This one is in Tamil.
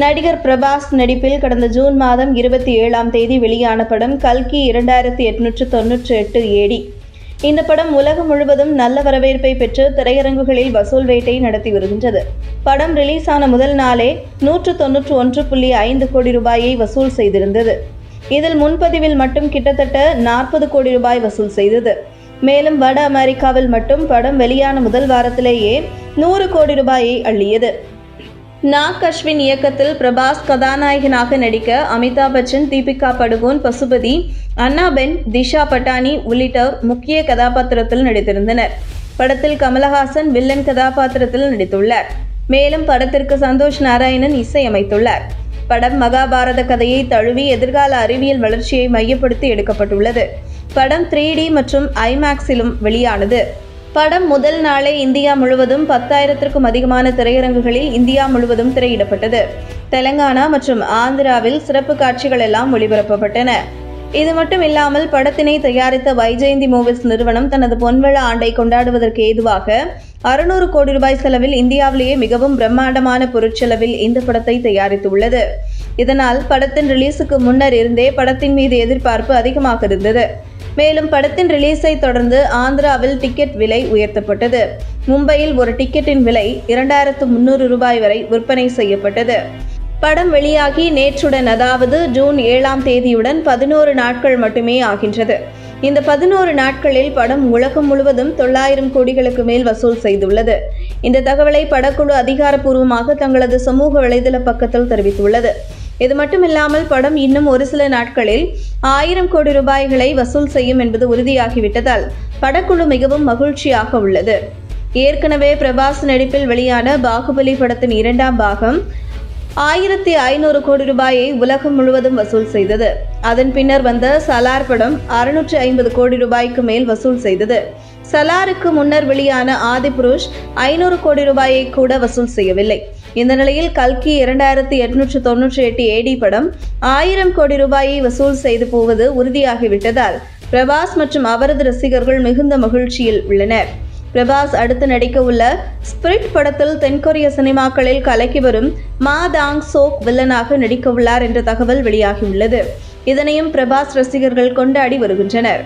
நடிகர் பிரபாஸ் நடிப்பில் கடந்த ஜூன் மாதம் இருபத்தி ஏழாம் தேதி வெளியான படம் கல்கி இரண்டாயிரத்தி எட்நூற்று தொன்னூற்றி எட்டு ஏடி. இந்த படம் உலகம் முழுவதும் நல்ல வரவேற்பை பெற்று திரையரங்குகளில் வசூல் வேட்டை நடத்தி வருகின்றது. படம் ரிலீஸ் ஆன முதல் நாளே நூற்று தொன்னூற்று ஒன்று புள்ளி ஐந்து கோடி ரூபாயை வசூல் செய்திருந்தது. இதில் முன்பதிவில் மட்டும் கிட்டத்தட்ட நாற்பது கோடி ரூபாய் வசூல் செய்தது. மேலும் வட அமெரிக்காவில் மட்டும் படம் வெளியான முதல் வாரத்திலேயே நூறு கோடி ரூபாயை அள்ளியது. நாக் அஸ்வின் இயக்கத்தில் பிரபாஸ் கதாநாயகனாக நடிக்க அமிதாப் பச்சன் தீபிகா படுகோன் பசுபதி அண்ணாபென் திஷா பட்டானி உள்ளிட்டோர் முக்கிய கதாபாத்திரத்தில் நடித்திருந்தனர். படத்தில் கமலஹாசன் வில்லன் கதாபாத்திரத்தில் நடித்துள்ளார். மேலும் படத்திற்கு சந்தோஷ் நாராயணன் இசையமைத்துள்ளார். படம் மகாபாரத கதையை தழுவி எதிர்கால அறிவியல் வளர்ச்சியை மையப்படுத்தி எடுக்கப்பட்டுள்ளது. படம் த்ரீ டி மற்றும் ஐமேக்ஸிலும் வெளியானது. படம் முதல் நாளே இந்தியா முழுவதும் பத்தாயிரத்திற்கும் அதிகமான திரையரங்குகளில் இந்தியா முழுவதும் திரையிடப்பட்டது. தெலங்கானா மற்றும் ஆந்திராவில் சிறப்பு காட்சிகள் எல்லாம் ஒளிபரப்பப்பட்டன. இது மட்டும் இல்லாமல் படத்தினை தயாரித்த வைஜெயந்தி மூவிஸ் நிறுவனம் தனது பொன்விழா ஆண்டை கொண்டாடுவதற்கு ஏதுவாக அறுநூறு கோடி ரூபாய் செலவில் இந்தியாவிலேயே மிகவும் பிரம்மாண்டமான பொருட்செலவில் இந்த படத்தை தயாரித்துள்ளது. இதனால் படத்தின் ரிலீஸுக்கு முன்னர் இருந்தே படத்தின் மீது எதிர்பார்ப்பு அதிகமாக இருந்தது. மேலும் படத்தின் ரிலீஸை தொடர்ந்து ஆந்திராவில் டிக்கெட் விலை உயர்த்தப்பட்டது. மும்பையில் ஒரு டிக்கெட்டின் விலை இரண்டாயிரத்து முன்னூறு ரூபாய் வரை விற்பனை செய்யப்பட்டது. படம் வெளியாகி நேற்றுடன் அதாவது ஜூன் ஏழாம் தேதியுடன் பதினோரு நாட்கள் மட்டுமே ஆகின்றது. இந்த பதினோரு நாட்களில் படம் உலகம் முழுவதும் தொள்ளாயிரம் கோடிகளுக்கு மேல் வசூல் செய்துள்ளது. இந்த தகவலை படக்குழு அதிகாரப்பூர்வமாக தங்களது சமூக வலைதள பக்கத்தில் தெரிவித்துள்ளது. இது மட்டுமில்லாமல் படம் இன்னும் ஒரு சில நாட்களில் ஆயிரம் கோடி ரூபாய்களை வசூல் செய்யும் என்பது உறுதியாகிவிட்டதால் படக்குழு மிகவும் மகிழ்ச்சியாக உள்ளது. ஏற்கனவே பிரபாஸ் நடிப்பில் வெளியான பாகுபலி படத்தின் இரண்டாம் பாகம் ஆயிரத்தி ஐநூறு கோடி ரூபாயை உலகம் முழுவதும் வசூல் செய்தது. அதன் பின்னர் வந்த சலார் படம் அறுநூற்றி ஐம்பது கோடி ரூபாய்க்கு மேல் வசூல் செய்தது. சலாருக்கு முன்னர் வெளியான ஆதிபுருஷ் ஐநூறு கோடி ரூபாயை கூட வசூல் செய்யவில்லை. இந்த நிலையில் கல்கி இரண்டாயிரத்தி எட்நூற்று தொன்னூற்றி எட்டு ஏடி படம் ஆயிரம் கோடி ரூபாயை வசூல் செய்து போவது உறுதியாகிவிட்டதால் பிரபாஸ் மற்றும் அவரது ரசிகர்கள் மிகுந்த மகிழ்ச்சியில் உள்ளனர். பிரபாஸ் அடுத்து நடிக்க உள்ள ஸ்பிரிட் படத்தில் தென்கொரிய சினிமாக்களில் கலக்கி வரும் மா தாங் சோக் வில்லனாக நடிக்க உள்ளார் என்ற தகவல் வெளியாகியுள்ளது. இதனையும் பிரபாஸ் ரசிகர்கள் கொண்டாடி வருகின்றனர்.